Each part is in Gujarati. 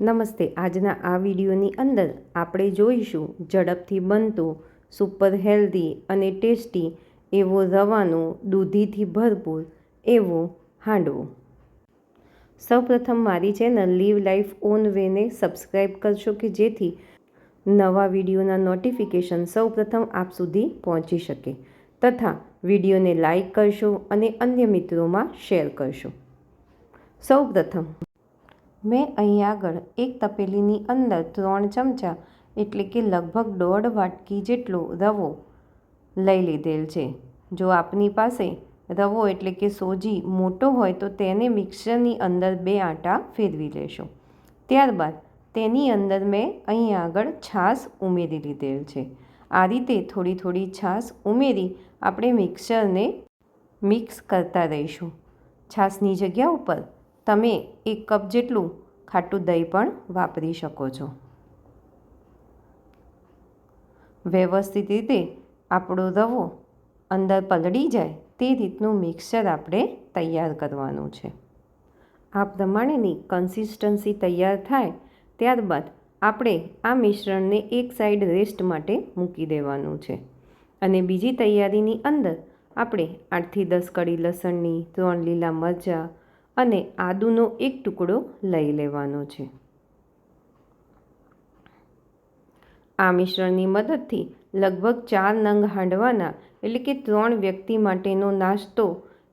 નમસ્તે. આજના આ વિડીયોની અંદર આપણે જોઈશું ઝડપથી બનતું, સુપર હેલ્ધી અને ટેસ્ટી એવો રવાનો દૂધીથી ભરપૂર એવો હાંડવો. સૌપ્રથમ મારી ચેનલ લીવ લાઈફ ઓન વેને સબસ્ક્રાઈબ કરશો કે જેથી નવા વિડીયોના નોટિફિકેશન સૌપ્રથમ આપ સુધી પહોંચી શકે. તથા વિડીયોને લાઈક કરશો અને અન્ય મિત્રોમાં શેર કરશો. સૌપ્રથમ મેં અહીં આગળ એક તપેલીની અંદર ત્રણ ચમચા, એટલે કે લગભગ દોઢ વાટકી જેટલો રવો લઈ લીધેલ છે. જો આપની પાસે રવો એટલે કે સોજી મોટો હોય તો તેને મિક્સરની અંદર બે આંટા ફેરવી લેશો. ત્યારબાદ તેની અંદર મેં અહીં આગળ છાશ ઉમેરી લીધેલ છે. આ રીતે થોડી થોડી છાશ ઉમેરી આપણે મિક્સરને મિક્સ કરતા રહીશું. છાશની જગ્યા ઉપર તમે એક કપ જેટલું ખાટું દહીં પણ વાપરી શકો છો. વ્યવસ્થિત રીતે આપણો રવો અંદર પલળી જાય તે રીતનું મિક્સર આપણે તૈયાર કરવાનું છે. આ પ્રમાણેની કન્સિસ્ટન્સી તૈયાર થાય ત્યારબાદ આપણે આ મિશ્રણને એક સાઈડ રેસ્ટ માટે મૂકી દેવાનું છે અને બીજી તૈયારીની અંદર આપણે આઠથી દસ કડી લસણની, ત્રણ લીલા મરચાં અને આદુનો એક ટુકડો લઈ લેવાનો છે. આ મિશ્રણની મદદથી લગભગ ચાર નંગ હાંડવાના એટલે કે ત્રણ વ્યક્તિ માટેનો નાસ્તો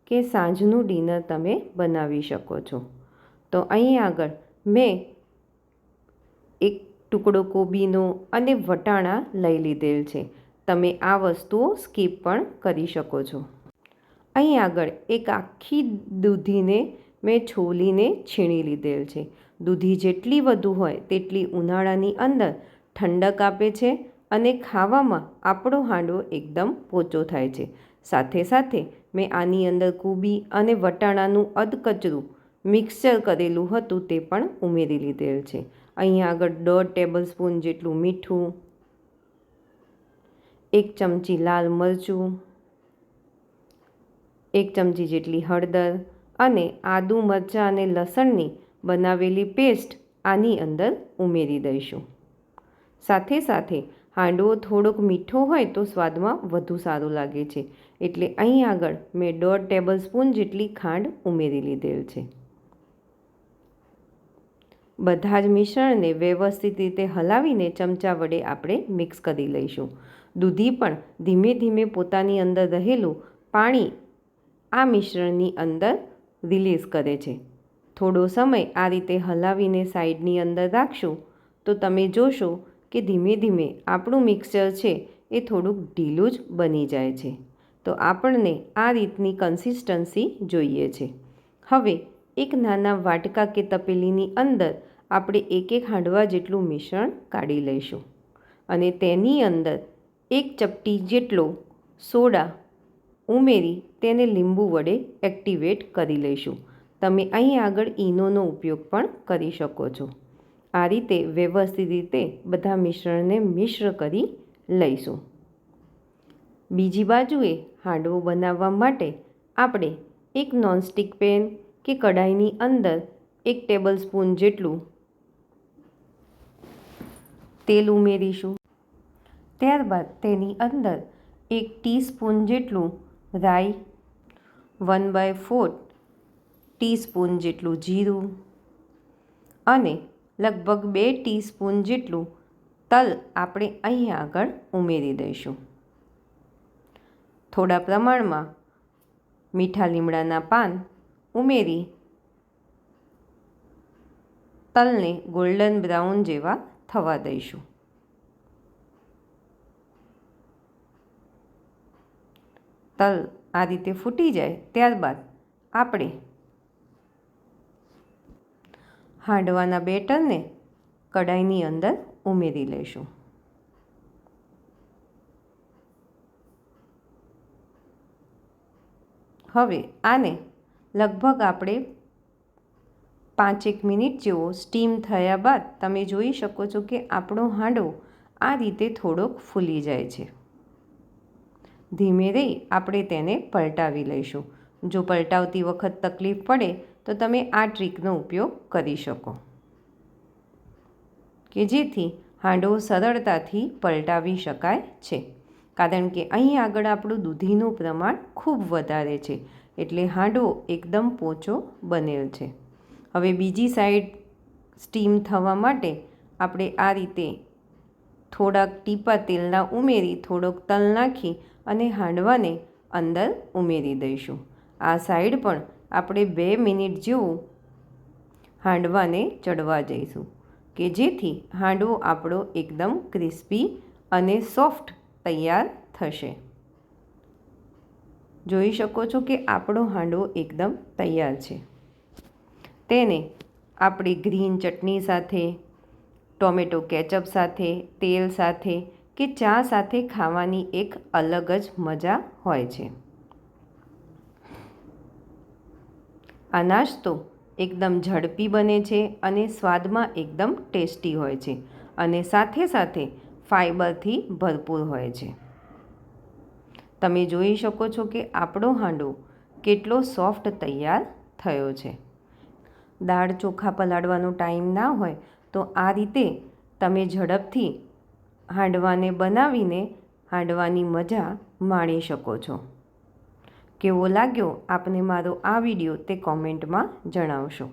કે સાંજનું ડિનર તમે બનાવી શકો છો. તો અહીં આગળ મેં એક ટુકડો કોબીનો અને વટાણા લઈ લીધેલ છે. તમે આ વસ્તુઓ સ્કીપ પણ કરી શકો છો. અહીં આગળ એક આખી દૂધીને મેં છોલીને છીણી લીધેલ છે. દૂધી જેટલી વધુ હોય તેટલી ઉનાળાની અંદર ઠંડક આપે છે અને ખાવામાં આપણો હાંડવો એકદમ પોચો થાય છે. સાથે સાથે મેં આની અંદર કૂબી અને વટાણાનું અધકચરું મિક્સર કરેલું હતું તે પણ ઉમેરી લીધેલ છે. અહીંયા આગળ દોઢ ટેબલ સ્પૂન જેટલું મીઠું, એક ચમચી લાલ મરચું, એક ચમચી જેટલી હળદર અને આદુ, મરચાં અને લસણની બનાવેલી પેસ્ટ આની અંદર ઉમેરી દઈશું. સાથે સાથે હાંડવો થોડોક મીઠો હોય તો સ્વાદમાં વધુ સારું લાગે છે. એટલે અહીં આગળ મેં દોઢ ટેબલ સ્પૂન જેટલી ખાંડ ઉમેરી લીધેલ છે. બધા જ મિશ્રણને વ્યવસ્થિત રીતે હલાવીને ચમચા વડે આપણે મિક્સ કરી લઈશું. દૂધી પણ ધીમે ધીમે પોતાની અંદર રહેલું પાણી આ મિશ્રણની અંદર રિલીઝ કરે છે. થોડો સમય આ રીતે હલાવીને સાઈડની અંદર રાખશું, તો તમે જોશો કે ધીમે ધીમે આપણું મિક્સચર છે એ થોડુંક ઢીલું જ બની જાય છે. તો આપણને આ રીતની કન્સિસ્ટન્સી જોઈએ છે. હવે એક નાના વાટકા કે તપેલીની અંદર આપણે એક એક હાંડવા જેટલું મિશ્રણ કાઢી લઈશું. અને તેની અંદર એક ચપટી જેટલો સોડા ઉમેરી તેને લીંબુ વડે એક્ટિવેટ કરી લઈશું. તમે અહીં આગળ ઈનોનો ઉપયોગ પણ કરી શકો છો. આ રીતે વ્યવસ્થિત રીતે બધા મિશ્રણને મિશ્ર કરી લઈશું. બીજી બાજુએ હાંડવો બનાવવા માટે આપણે એક નોનસ્ટિક પેન કે કઢાઈની અંદર એક ટેબલ સ્પૂન જેટલું તેલ ઉમેરીશું. ત્યારબાદ તેની અંદર એક ટીસ્પૂન જેટલું રાઈ વન બાય ફોર ટીસ્પૂન જેટલું જીરું અને લગભગ બે ટીસ્પૂન જેટલું તલ આપણે અહીં આગળ ઉમેરી દઈશું. થોડા પ્રમાણમાં મીઠા લીમડાના પાન ઉમેરી તલને ગોલ્ડન બ્રાઉન જેવા થવા દઈશું. તલ આ રીતે ફૂટી જાય ત્યારબાદ આપણે હાંડવાના બેટરને કડાઈની અંદર ઉમેરી લઈશું. હવે આને લગભગ આપણે પાંચેક મિનિટ જેવો સ્ટીમ થયા બાદ તમે જોઈ શકો છો કે આપણો હાંડવો આ રીતે થોડોક ફૂલી જાય છે. ધીમે રહી આપણે તેને પલટાવી લઈશું. જો પલટાવતી વખત તકલીફ પડે, તો તમે આ ટ્રીકનો ઉપયોગ કરી શકો. કે જેથી હાંડો સરળતાથી પલટાવી શકાય છે. કારણ કે અહીં આગળ આપણું દૂધીનું પ્રમાણ ખૂબ વધારે છે, એટલે હાંડો એકદમ પોચો બનેલ છે. હવે બીજી સાઈડ સ્ટીમ થવા માટે આપણે આ રીતે થોડાક ટીપા તેલના ઉમેરી થોડોક તલ નાખી અને હાંડવાને અંદર ઉમેરી દઈશું. આ સાઈડ પણ આપણે બે મિનિટ જેવું હાંડવાને ચડવા જઈશું કે જેથી હાંડવો આપણો એકદમ ક્રિસ્પી અને સોફ્ટ તૈયાર થશે. જોઈ શકો છો કે આપણો હાંડવો એકદમ તૈયાર છે. તેને આપણી ગ્રીન ચટણી સાથે, ટોમેટો કેચઅપ સાથે, તેલ સાથે કે ચા સાથે ખાવાની એક અલગ જ મજા હોય છે. આ નાસ્તો એકદમ ઝડપી બને છે અને સ્વાદમાં એકદમ ટેસ્ટી હોય છે અને સાથે સાથે ફાઈબરથી ભરપૂર હોય છે. તમે જોઈ શકો છો કે આપણો હાંડો કેટલો સોફ્ટ તૈયાર થયો છે. દાળ ચોખા પલાળવાનો ટાઈમ ના હોય તો આ રીતે તમે ઝડપથી હાંડવાને બનાવીને હાંડવાની મજા માણી શકો છો. કેવો લાગ્યો? આપને મારો આ વીડિયો તે કોમેન્ટમાં જણાવશો.